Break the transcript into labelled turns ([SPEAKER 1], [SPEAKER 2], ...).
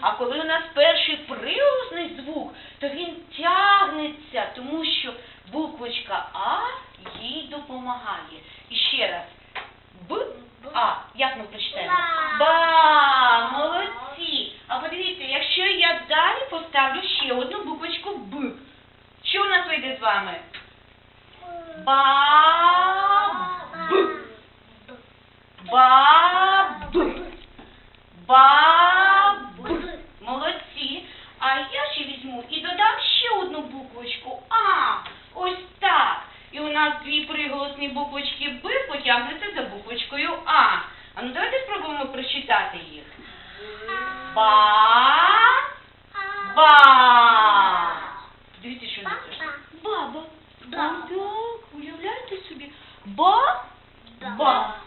[SPEAKER 1] А коли у нас перший приголосний звук, то він тягнеться, тому що буквочка А їй допомагає. І ще раз. Б, А. Як ми прочитаємо?
[SPEAKER 2] Ба.
[SPEAKER 1] Ба, молодці. А подивіться, якщо я далі поставлю ще одну буквочку Б, що у нас вийде з вами? Ба-б. Баб. Баб. Молодці. А я ще візьму і додам ще одну буквочку А. Ось так. І у нас дві приголосні буквочки Б потягнуться за буквочкою А. А ну давайте спробуємо прочитати їх. Ба. Ба. Дивіться, що написано. Баба.
[SPEAKER 2] Да.
[SPEAKER 1] Так, уявляєте собі. Ба. Ба. Ба.